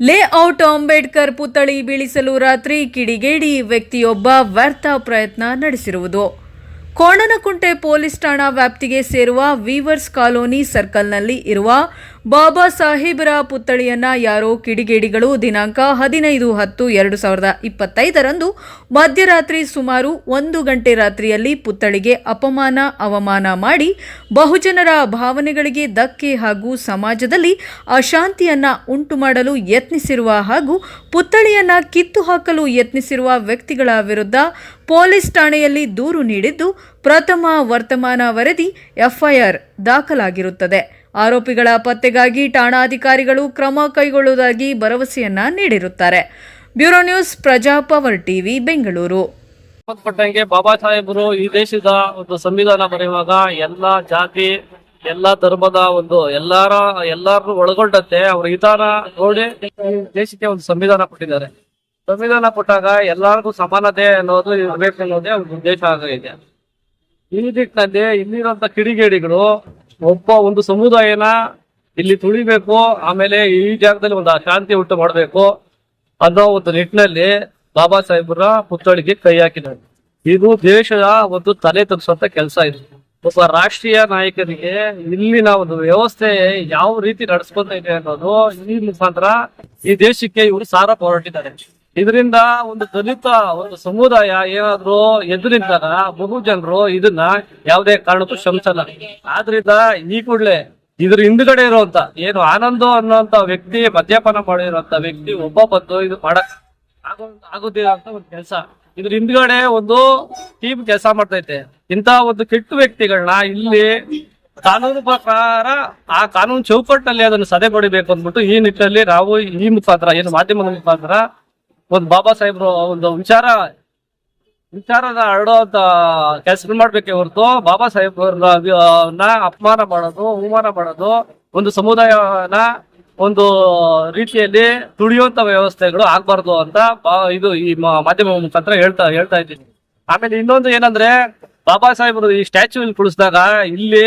Layout Ambedkar ಪುತ್ಥಳಿ ಬೀಳಿಸಲು ರಾತ್ರಿ ಕಿಡಿಗೇಡಿ ವ್ಯಕ್ತಿಯೊಬ್ಬ ವ್ಯರ್ಥ ಪ್ರಯತ್ನ ನಡೆಸಿರುವುದು. ಕೋಣನಕುಂಟೆ ಪೊಲೀಸ್ ಠಾಣಾ ವ್ಯಾಪ್ತಿಗೆ ಸೇರುವ ವೀವರ್ಸ್ ಕಾಲೋನಿ ಸರ್ಕಲ್ನಲ್ಲಿ ಇರುವ ಬಾಬಾ ಸಾಹೇಬರ ಪುತ್ಥಳಿಯನ್ನ ಯಾರೋ ಕಿಡಿಗೇಡಿಗಳು ದಿನಾಂಕ ಹದಿನೈದು ಹತ್ತು ಎರಡು ಸಾವಿರದ ಇಪ್ಪತ್ತೈದರಂದು ಮಧ್ಯರಾತ್ರಿ ಸುಮಾರು ಒಂದು ಗಂಟೆ ರಾತ್ರಿಯಲ್ಲಿ ಪುತ್ಥಳಿಗೆ ಅಪಮಾನ, ಅವಮಾನ ಮಾಡಿ ಬಹುಜನರ ಭಾವನೆಗಳಿಗೆ ಧಕ್ಕೆ ಹಾಗೂ ಸಮಾಜದಲ್ಲಿ ಅಶಾಂತಿಯನ್ನ ಉಂಟು ಮಾಡಲು ಯತ್ನಿಸಿರುವ ಹಾಗೂ ಪುತ್ಥಳಿಯನ್ನ ಕಿತ್ತು ಹಾಕಲು ಯತ್ನಿಸಿರುವ ವ್ಯಕ್ತಿಗಳ ವಿರುದ್ಧ ಪೊಲೀಸ್ ಠಾಣೆಯಲ್ಲಿ ದೂರು ನೀಡಿದ್ದು ಪ್ರಥಮ ವರ್ತಮಾನ ವರದಿ ಎಫ್ಐಆರ್ ದಾಖಲಾಗಿರುತ್ತದೆ. ಆರೋಪಿಗಳ ಪತ್ತೆಗಾಗಿ ಠಾಣಾಧಿಕಾರಿಗಳು ಕ್ರಮ ಕೈಗೊಳ್ಳುವುದಾಗಿ ಭರವಸೆಯನ್ನ ನೀಡಿರುತ್ತಾರೆ. Bureau news Prajapower TV, Bengaluru. ಸಂಬಂಧಪಟ್ಟಂಗೆ ಬಾಬಾ ಸಾಹೇಬರು ಈ ದೇಶದ ಒಂದು ಸಂವಿಧಾನ ಬರೆಯುವಾಗ ಎಲ್ಲ ಜಾತಿ, ಎಲ್ಲ ಧರ್ಮದ ಒಂದು ಎಲ್ಲಾರ ಎಲ್ಲಾರು ಒಳಗೊಂಡಂತೆ ಅವರ ಹಿತಾನ ನೋಡಿ ದೇಶಕ್ಕೆ ಒಂದು ಸಂವಿಧಾನ ಕೊಟ್ಟಿದ್ದಾರೆ. ಸಂವಿಧಾನ ಕೊಟ್ಟಾಗ ಎಲ್ಲರಿಗೂ ಸಮಾನತೆ ಅನ್ನೋದು ಇರಬೇಕು ಅನ್ನೋದೇ ಒಂದು ಉದ್ದೇಶ ಆಗಿದೆ ಈ ನಿಟ್ಟಿನಲ್ಲಿ ಇಲ್ಲಿರುವಂತ ಕಿಡಿಗೇಡಿಗಳು ಒಬ್ಬ ಒಂದು ಸಮುದಾಯನ ಇಲ್ಲಿ ತುಳಿಬೇಕು, ಆಮೇಲೆ ಈ ಜಾಗದಲ್ಲಿ ಒಂದು ಅಶಾಂತಿ ಉಂಟು ಮಾಡಬೇಕು ಅನ್ನೋ ಒಂದು ನಿಟ್ಟಿನಲ್ಲಿ ಬಾಬಾ ಸಾಹೇಬರ ಪುತ್ಥಳಿಗೆ ಕೈ ಹಾಕಿದ್ದಾರೆ. ಇದು ದೇಶದ ಒಂದು ತಲೆ ತಗ್ಸುವಂತ ಕೆಲಸ ಇದು. ಒಬ್ಬ ರಾಷ್ಟ್ರೀಯ ನಾಯಕರಿಗೆ ಇಲ್ಲಿನ ಒಂದು ವ್ಯವಸ್ಥೆ ಯಾವ ರೀತಿ ನಡೆಸ್ಕೊಂತ ಇದೆ ಅನ್ನೋದು ಈ ಮುಖಾಂತರ ಈ ದೇಶಕ್ಕೆ ಇವರು ಸಾರ ಹೊರಟಿದ್ದಾರೆ ಇದರಿಂದ ಒಂದು ದಲಿತ, ಒಂದು ಸಮುದಾಯ ಏನಾದ್ರು ಎದ್ದು ಬಹು ಜನರು ಇದನ್ನ ಯಾವುದೇ ಕಾರಣಕ್ಕೂ ಶ್ರಮಿಸಲ್ಲ ಆದ್ರಿಂದ ಈ ಕೂಡಲೇ ಇದ್ರ ಹಿಂದ್ಗಡೆ ಇರುವಂತ, ಏನು ಆನಂದ ಅನ್ನುವಂತ ವ್ಯಕ್ತಿ, ಮದ್ಯಪಾನ ಮಾಡಿರುವಂತ ವ್ಯಕ್ತಿ ಒಬ್ಬ ಬಂದು ಇದು ಮಾಡಕ್ ಆಗೋ, ಆಗೋದಿಲ್ಲ ಅಂತ ಒಂದು ಕೆಲಸ. ಇದ್ರ ಹಿಂದ್ಗಡೆ ಒಂದು ಟೀಮ್ ಕೆಲಸ ಮಾಡ್ತೈತೆ. ಇಂತ ಒಂದು ಕೆಟ್ಟ ವ್ಯಕ್ತಿಗಳನ್ನ ಇಲ್ಲಿ ಕಾನೂನು ಪ್ರಕಾರ ಆ ಕಾನೂನು ಚೌಕಟ್ಟಿನಲ್ಲಿ ಅದನ್ನು ಸದೆ ಕೊಡಬೇಕು ಅಂದ್ಬಿಟ್ಟು ಈ ನಿಟ್ಟಿನಲ್ಲಿ ನಾವು ಈ ಮುಖಾಂತರ, ಏನು ಮಾಧ್ಯಮದ ಮುಖಾಂತರ ಒಂದು ಬಾಬಾ ಸಾಹೇಬ್ರು ಒಂದು ವಿಚಾರ, ವಿಚಾರದ ಅಂತ ಕೆಲಸ ಮಾಡ್ಬೇಕೆ ಹೊರತು ಬಾಬಾ ಸಾಹೇಬ್ರನ್ನ ಅಪಮಾನ ಮಾಡೋದು, ಅವಮಾನ ಮಾಡೋದು, ಒಂದು ಸಮುದಾಯನ ಒಂದು ರೀತಿಯಲ್ಲಿ ತುಳಿಯುವಂತ ವ್ಯವಸ್ಥೆಗಳು ಆಗ್ಬಾರ್ದು ಅಂತ ಇದು ಈ ಮಾಧ್ಯಮ ಮುಖಾಂತರ ಹೇಳ್ತಾ ಹೇಳ್ತಾ ಇದ್ದೀನಿ. ಆಮೇಲೆ ಇನ್ನೊಂದು ಏನಂದ್ರೆ, ಬಾಬಾ ಸಾಹೇಬರು ಈ ಸ್ಟ್ಯಾಚು ಇಲ್ಲಿ ಕುಳಿಸಿದಾಗ ಇಲ್ಲಿ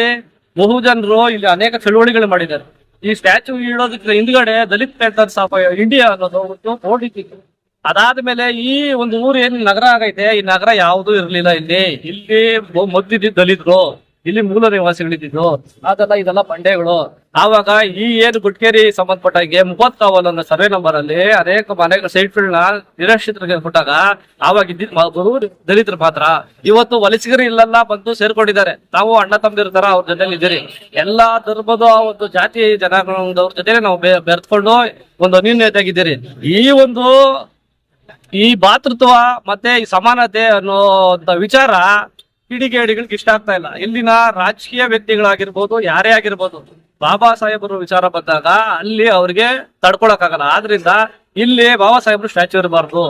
ಬಹು ಜನರು ಇಲ್ಲಿ ಅನೇಕ ಚಳುವಳಿಗಳು ಮಾಡಿದ್ದಾರೆ. ಈ ಸ್ಟ್ಯಾಚು ಇಡೋದಕ್ಕೆ ಹಿಂದ್ಗಡೆ ದಲಿತ್ ಪ್ಯಾಂಥರ್ಸ್ ಆಫ್ ಇಂಡಿಯಾ ಅನ್ನೋದು ಒಂದು ಅದಾದ್ಮೇಲೆ ಈ ಒಂದು ಊರು ಏನ್ ನಗರ ಆಗೈತೆ, ಈ ನಗರ ಯಾವುದು ಇರ್ಲಿಲ್ಲ ಇಲ್ಲಿ. ಇಲ್ಲಿ ಮದ್ದಿದ್ದು ದಲಿತರು, ಇಲ್ಲಿ ಮೂಲ ನಿವಾಸಿಗಳಿದ್ದು ಅದೆಲ್ಲ ಇದೆಲ್ಲ ಬಂಡೆಗಳು. ಆವಾಗ ಈ ಏನು ಗುಟ್ಕೇರಿ ಸಂಬಂಧಪಟ್ಟಾಗೆ ಮುಪ್ಪತ್ ಕಾವಲ್ ಅನ್ನೋ ಸರ್ವೆ ನಂಬರ್ ಅಲ್ಲಿ ಅನೇಕ ಮನೆಗಳ ಸೈಟ್ಗಳನ್ನ ನಿರಾಶ್ರಿತರಿಗೆ ಕೊಟ್ಟಾಗ ಆವಾಗ ಇದ್ದಿದ್ ದಲಿತರ ಮಾತ್ರ. ಇವತ್ತು ವಲಸಿಗರು ಇಲ್ಲೆಲ್ಲ ಬಂದು ಸೇರ್ಕೊಂಡಿದ್ದಾರೆ. ನಾವು ಅಣ್ಣ ತಂದಿರ್ತಾರ ತರ ಅವ್ರ ಜೊತೆಲಿ ಇದ್ದೀರಿ. ಎಲ್ಲಾ ಧರ್ಮದ ಒಂದು ಜಾತಿ ಜನಾಂಗದವ್ರ ಜೊತೆ ನಾವು ಬೆರೆತ್ಕೊಂಡು ಒಂದು ಅನ್ಯೂನ್ಯತೆಯಾಗಿದ್ದೀರಿ. ಈ ಒಂದು ಈ ಭಾತೃತ್ವ ಮತ್ತೆ ಈ ಸಮಾನತೆ ಅನ್ನೋ ವಿಚಾರ ಕಿಡಿಗೇಡಿಗಳಿಗೆ ಇಷ್ಟ ಆಗ್ತಾ ಇಲ್ಲ. ಇಲ್ಲಿನ ರಾಜಕೀಯ ವ್ಯಕ್ತಿಗಳಾಗಿರ್ಬೋದು, ಯಾರೇ ಆಗಿರ್ಬೋದು, ಬಾಬಾ ಸಾಹೇಬರು ವಿಚಾರ ಬಂದಾಗ ಅಲ್ಲಿ ಅವ್ರಿಗೆ ತಡ್ಕೊಳಕ್ಕಾಗಲ್ಲ. ಆದ್ರಿಂದ ಇಲ್ಲಿ ಬಾಬಾ ಸಾಹೇಬರು ಸ್ಟ್ಯಾಚ್ಯೂ ಇರಬಾರ್ದು.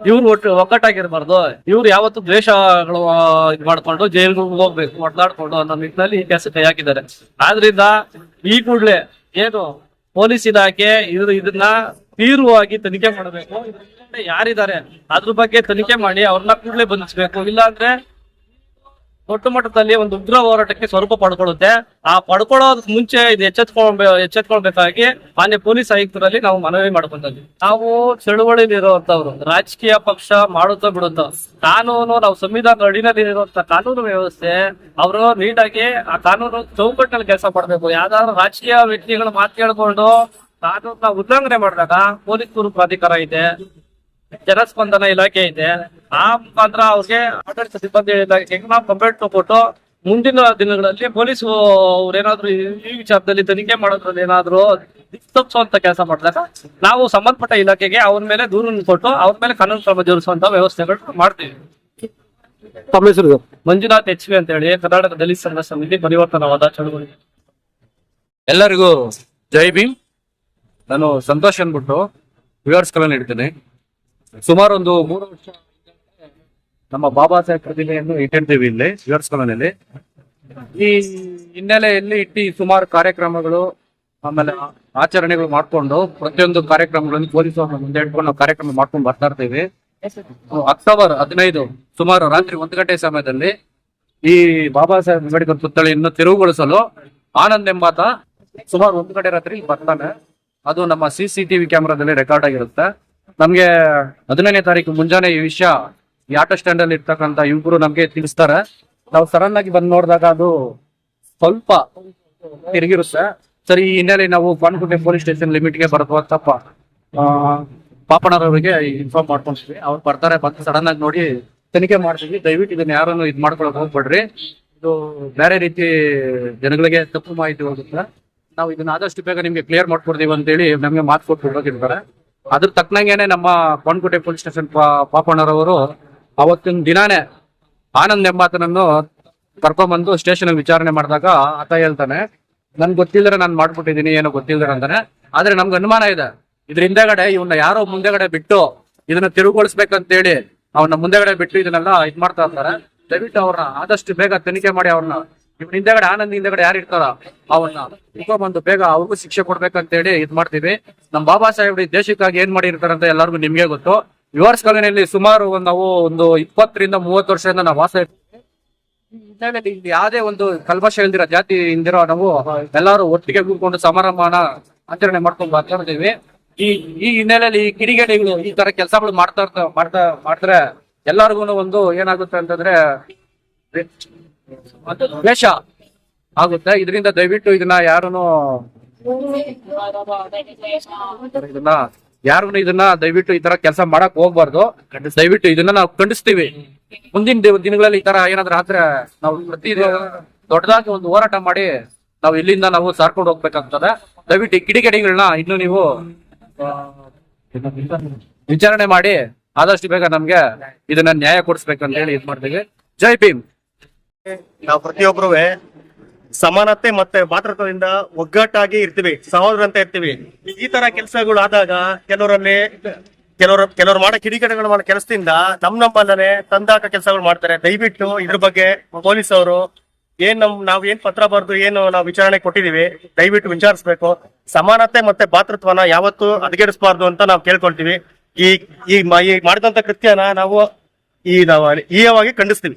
ಇವ್ರು ಒಟ್ಟು ಒಗ್ಗಟ್ಟಾಗಿರ್ಬಾರ್ದು. ಇವ್ರು ಯಾವತ್ತು ದ್ವೇಷಗಳು ಇದು ಮಾಡ್ಕೊಂಡು ಜೈಲ್ಗೆ ಹೋಗ್ಬೇಕು ಒಡ್ಲಾಡ್ಕೊಂಡು ಅನ್ನೋ ನಿಟ್ಟಿನಲ್ಲಿ ಈ ಕೆಲಸ ಕೈ ಹಾಕಿದ್ದಾರೆ. ಆದ್ರಿಂದ ಈ ಕೂಡ್ಲೆ ಏನು ಪೊಲೀಸ್ ಇಲಾಖೆ ಇದ್ರ ಇದನ್ನ ತೀವ್ರವಾಗಿ ತನಿಖೆ ಮಾಡಬೇಕು. ಯಾರಿದ್ದಾರೆ? ಅದ್ರ ಬಗ್ಗೆ ತನಿಖೆ ಮಾಡಿ ಅವ್ರನ್ನ ಕೂಡಲೇ ಬಂಧಿಸ್ಬೇಕು. ಇಲ್ಲ ಅಂದ್ರೆ ದೊಡ್ಡ ಮಟ್ಟದಲ್ಲಿ ಒಂದು ಉಗ್ರ ಹೋರಾಟಕ್ಕೆ ಸ್ವರೂಪ ಪಡ್ಕೊಳ್ಳುತ್ತೆ. ಆ ಪಡ್ಕೊಳ್ಳೋದಕ್ಕೆ ಮುಂಚೆ ಇದು ಎಚ್ಚೆತ್ಕೊಳ್ಬೇ, ಎಚ್ಚೆತ್ಕೊಳ್ಬೇಕಾಗಿ ಮಾನ್ಯ ಪೊಲೀಸ್ ಆಯುಕ್ತರಲ್ಲಿ ನಾವು ಮನವಿ ಮಾಡ್ಕೊಂತೀವಿ ನಾವು ಚಳುವಳಿಲಿ ಇರುವಂತವ್ರು ರಾಜಕೀಯ ಪಕ್ಷ ಮಾಡುತ್ತೋ ಬಿಡುತ್ತೋ, ಕಾನೂನು, ನಾವು ಸಂವಿಧಾನ ಅಡಿನಲ್ಲಿ ಇರುವಂತ ಕಾನೂನು ವ್ಯವಸ್ಥೆ, ಅವರು ನೀಟಾಗಿ ಆ ಕಾನೂನು ಚೌಕಟ್ಟಿನಲ್ಲಿ ಕೆಲಸ ಮಾಡಬೇಕು. ಯಾವ್ದಾದ್ರು ರಾಜಕೀಯ ವ್ಯಕ್ತಿಗಳು ಮಾತು ಕಾನೂನ ಉಲ್ಲಂಘನೆ ಮಾಡಿದಾಗ ಪೊಲೀಸ್ ಪ್ರಾಧಿಕಾರ ಇದೆ ಜನಸ್ಪಂದನ ಇಲಾಖೆ ಇದೆ. ಆ ಮುಖಾಂತರ ಅವ್ರಿಗೆ ಆಡಳಿತ ಸಿಬ್ಬಂದಿ ಇಲಾಖೆಗೆ ನಾವು ಕಂಪ್ಲೇಂಟ್ ಕೊಟ್ಟು ಮುಂದಿನ ದಿನಗಳಲ್ಲಿ ಪೊಲೀಸ್ ಅವ್ರೇನಾದ್ರು ಈ- ಈ ವಿಚಾರದಲ್ಲಿ ತನಿಖೆ ಮಾಡೋದ್ರಲ್ಲಿ ಏನಾದ್ರು ತಪ್ಪಿಸುವಂತ ಕೆಲಸ ಮಾಡಿದಾಗ ನಾವು ಸಂಬಂಧಪಟ್ಟ ಇಲಾಖೆಗೆ ಅವ್ರ ಮೇಲೆ ದೂರು ಕೊಟ್ಟು ಅವ್ರ ಮೇಲೆ ಕಾನೂನು ಕ್ರಮ ಜರುಗಿಸುವಂತ ವ್ಯವಸ್ಥೆಗಳು ಮಾಡ್ತೀವಿ. ತಮ್ಮ ಹೆಸರು ಮಂಜುನಾಥ್ ಎಚ್ ವಿ ಅಂತ ಹೇಳಿ ಕರ್ನಾಟಕ ದಲಿತ ಸಂಘ ಸಮಿತಿ ಪರಿವರ್ತನವಾದ ಚಳುವಳಿ. ಎಲ್ಲರಿಗೂ ಜೈ ಭೀಮ್. ನಾನು ಸಂತೋಷ್ ಅಂದ್ಬಿಟ್ಟು ವಿವರ್ಸ್ಗಳನ್ನು ಇಡ್ತೀನಿ ಸುಮಾರು ಒಂದು ಮೂರು ವರ್ಷ ನಮ್ಮ ಬಾಬಾ ಸಾಹೇಬ್ ಪ್ರತಿಮೆಯನ್ನು ಇಟ್ಟಿರ್ತೀವಿ ಇಲ್ಲಿ ವಿವರ್ಸ್ ಕಾಲೋನಿಯಲ್ಲಿ. ಈ ಹಿನ್ನೆಲೆಯಲ್ಲಿ ಇಟ್ಟು ಸುಮಾರು ಕಾರ್ಯಕ್ರಮಗಳು, ಆಮೇಲೆ ಆಚರಣೆಗಳು ಮಾಡ್ಕೊಂಡು ಪ್ರತಿಯೊಂದು ಕಾರ್ಯಕ್ರಮಗಳನ್ನು ಪೊಲೀಸರು ಮುಂದೆ ಇಟ್ಕೊಂಡು ಕಾರ್ಯಕ್ರಮ ಮಾಡ್ಕೊಂಡು ಬರ್ತಾ ಇರ್ತೀವಿ. ಅಕ್ಟೋಬರ್ ಹದಿನೈದು, ಸುಮಾರು ರಾತ್ರಿ ಒಂದು ಗಂಟೆ ಸಮಯದಲ್ಲಿ ಈ ಬಾಬಾ ಸಾಹೇಬ್ ಅಂಬೇಡ್ಕರ್ ಪುತ್ಥಳಿಯನ್ನು ತೆರವುಗೊಳಿಸಲು ಆನಂದ್ ಎಂಬಾತ ಸುಮಾರು ಒಂದು ಗಂಟೆ ರಾತ್ರಿ ಬರ್ತಾನೆ. ಅದು ನಮ್ಮ ಸಿ ಸಿ ಟಿವಿ ಕ್ಯಾಮ್ರಾದಲ್ಲಿ ರೆಕಾರ್ಡ್ ಆಗಿರುತ್ತೆ. ನಮ್ಗೆ ಹದಿನೈದನೇ ತಾರೀಕು ಮುಂಜಾನೆ ಈ ವಿಷಯ ಈ ಆಟೋ ಸ್ಟ್ಯಾಂಡ್ ಅಲ್ಲಿ ಇರ್ತಕ್ಕಂತ ಯುವಕರು ನಮ್ಗೆ ತಿಳಿಸ್ತಾರೆ. ನಾವು ಸಡನ್ ಆಗಿ ಬಂದ್ ನೋಡಿದಾಗ ಅದು ಸ್ವಲ್ಪ ತಿರುಗಿರುತ್ತೆ. ಸರಿ, ಈ ಹಿನ್ನೆಲೆ ನಾವು ಬಾನ್ಗುಂಟೆ ಪೊಲೀಸ್ ಸ್ಟೇಷನ್ ಲಿಮಿಟ್ಗೆ ತಪ್ಪ ಪಾಪಣ್ಣರವರಿಗೆ ಇನ್ಫಾರ್ಮ್ ಮಾಡ್ಕೊಂತೀವಿ ಅವ್ರು ಬರ್ತಾರೆ, ಬಂದು ಸಡನ್ ಆಗಿ ನೋಡಿ ತನಿಖೆ ಮಾಡ್ತೀವಿ. ದಯವಿಟ್ಟು ಇದನ್ನ ಯಾರನ್ನು ಇದ್ ಮಾಡ್ಕೊಳಕ್ ಹೋಗ್ಬೇಡ್ರಿ. ಇದು ಬೇರೆ ರೀತಿ ಜನಗಳಿಗೆ ತಪ್ಪು ಮಾಹಿತಿ ಹೋಗುತ್ತೆ. ನಾವು ಇದನ್ನ ಆದಷ್ಟು ಬೇಗ ನಿಮ್ಗೆ ಕ್ಲಿಯರ್ ಮಾಡ್ಕೊಡ್ತೀವಿ ಅಂತೇಳಿ ನಮ್ಗೆ ಮಾತು ಕೊಟ್ಟು ಹೋಗಿರ್ತಾರೆ. ಅದ್ರ ತಕ್ಕನಂಗೆನೆ ನಮ್ಮ ಬಾನ್ಕೋಟೆ ಪೊಲೀಸ್ ಸ್ಟೇಷನ್ ಪಾಪಣ್ಣರವರು ಅವತ್ತಿನ ದಿನಾನೇ ಆನಂದ್ ಎಂಬಾತನನ್ನು ಕರ್ಕೊಂಡ್ಬಂದು ಸ್ಟೇಷನ್ ವಿಚಾರಣೆ ಮಾಡಿದಾಗ ಆತ ಹೇಳ್ತಾನೆ, ನನ್ಗೆ ಗೊತ್ತಿಲ್ಲದ್ರೆ ನಾನು ಮಾಡ್ಬಿಟ್ಟಿದ್ದೀನಿ, ಏನು ಗೊತ್ತಿಲ್ಲದ್ರೆ ಅಂತಾನೆ. ಆದ್ರೆ ನಮ್ಗೆ ಅನುಮಾನ ಇದೆ. ಇದ್ರ ಹಿಂದೆಗಡೆ ಇವನ್ನ ಯಾರೋ ಮುಂದೆಗಡೆ ಬಿಟ್ಟು ಇದನ್ನ ತಿರುಗೊಳಿಸ್ಬೇಕಂತೇಳಿ ಅವನ್ನ ಮುಂದೆಗಡೆ ಬಿಟ್ಟು ಇದನ್ನೆಲ್ಲ ಇದ್ ಮಾಡ್ತಾ ಇರ್ತಾರೆ. ದಯವಿಟ್ಟು ಅವ್ರನ್ನ ಆದಷ್ಟು ಬೇಗ ತನಿಖೆ ಮಾಡಿ ಅವ್ರನ್ನ ಇವ್ನ ಹಿಂದೆಗಡೆ, ಆನಂದ್ ಹಿಂದೆಗಡೆ ಯಾರು ಇರ್ತಾರ ಅವನ್ನ ಬಂದು ಬೇಗ ಅವ್ರಿಗೂ ಶಿಕ್ಷೆ ಕೊಡ್ಬೇಕಂತ ಹೇಳಿ ಇದ್ ಮಾಡ್ತೀವಿ. ನಮ್ ಬಾಬಾ ಸಾಹೇಬ್ ದೇಶಕ್ಕಾಗಿ ಏನ್ ಮಾಡಿರ್ತಾರ ಅಂತ ಎಲ್ಲರಿಗೂ ನಿಮ್ಗೆ ಗೊತ್ತು. ಯುವರ್ಸ್ ಕಾಲೋನಿಯಲ್ಲಿ ಸುಮಾರು ನಾವು ಒಂದು ಇಪ್ಪತ್ತರಿಂದ ಮೂವತ್ತು ವರ್ಷದಿಂದ ನಾವು ವಾಸ ಇರ್ತೀವಿ. ಯಾವ್ದೇ ಒಂದು ಕಲ್ಮಶ ಇಲ್ದಿರೋ ಜಾತಿ ಇಂದಿರೋ ನಾವು ಎಲ್ಲರೂ ಒಟ್ಟಿಗೆ ಕೂತ್ಕೊಂಡು ಸಮಾರಂಭನ ಆಚರಣೆ ಮಾಡ್ಕೊಂಡು ಬರ್ತಾ ಇರ್ತೀವಿ. ಈ ಈ ಹಿನ್ನೆಲೆಯಲ್ಲಿ ಈ ಕಿಡಿಗೇಡಿಗಳು ಈ ತರ ಕೆಲಸಗಳು ಮಾಡ್ತಾ ಮಾಡ್ತಾ ಮಾಡಿದ್ರೆ ಎಲ್ಲರಿಗೂ ಒಂದು ಏನಾಗುತ್ತೆ ಅಂತಂದ್ರೆ ದ್ವೇಷ ಆಗುತ್ತೆ. ಇದರಿಂದ ದಯವಿಟ್ಟು ಇದನ್ನ ಯಾರನ್ನು ಇದನ್ನ ಯಾರು ಇದನ್ನ ದಯವಿಟ್ಟು ಈ ತರ ಕೆಲಸ ಮಾಡಕ್ ಹೋಗ್ಬಾರ್ದು. ದಯವಿಟ್ಟು ಇದನ್ನ ನಾವು ಖಂಡಿಸ್ತೀವಿ. ಮುಂದಿನ ದಿನ- ದಿನಗಳಲ್ಲಿ ಈ ತರ ಏನಾದ್ರು ಆದ್ರೆ ನಾವು ಪ್ರತಿ ದೊಡ್ಡದಾಗಿ ಒಂದು ಹೋರಾಟ ಮಾಡಿ ನಾವು ಇಲ್ಲಿಂದ ನಾವು ಸಾರ್ಕೊಂಡು ಹೋಗ್ಬೇಕಾಗ್ತದೆ. ದಯವಿಟ್ಟು ಈ ಕಿಡಿಗೇಡಿಗಳನ್ನ ಇನ್ನು ನೀವು ವಿಚಾರಣೆ ಮಾಡಿ ಆದಷ್ಟು ಬೇಗ ನಮ್ಗೆ ಇದನ್ನ ನ್ಯಾಯ ಕೊಡಿಸ್ಬೇಕಂತ ಹೇಳಿ ಇದ್ ಮಾಡ್ತೀವಿ. ಜೈ ಭೀಮ್. ನಾವು ಪ್ರತಿಯೊಬ್ಬರು ಸಮಾನತೆ ಮತ್ತೆ ಭಾತೃತ್ವದಿಂದ ಒಗ್ಗಟ್ಟಾಗಿ ಇರ್ತೀವಿ ಅಂತ ಇರ್ತೀವಿ. ಈ ತರ ಕೆಲಸಗಳು ಆದಾಗ ಕೆಲವರಲ್ಲಿ ಕೆಲವರು ಕೆಲವರು ಮಾಡೋ ಕಿಡಿಗೇಡಿಗಳು ಮಾಡೋ ಕೆಲಸದಿಂದ ನಮ್ ನಮ್ಮಲ್ಲೇ ತಂದಾಕ ಕೆಲಸಗಳು ಮಾಡ್ತಾರೆ. ದಯವಿಟ್ಟು ಇದ್ರ ಬಗ್ಗೆ ಪೊಲೀಸ್ ಅವರು ಏನ್ ನಮ್, ನಾವ್ ಏನ್ ಪತ್ರ ಬರೆದು ಏನು ನಾವು ವಿಚಾರಣೆ ಕೊಟ್ಟಿದೀವಿ, ದಯವಿಟ್ಟು ವಿಚಾರಿಸ್ಬೇಕು. ಸಮಾನತೆ ಮತ್ತೆ ಭಾತೃತ್ವನ ಯಾವತ್ತು ಹದಗೆಡಿಸಬಾರ್ದು ಅಂತ ನಾವು ಕೇಳ್ಕೊಳ್ತೀವಿ. ಈ ಈ ಮಾಡಿದಂತ ಕೃತ್ಯನ ನಾವು ಈ, ನಾವು ಈಯವಾಗಿ ಖಂಡಿಸ್ತೀವಿ.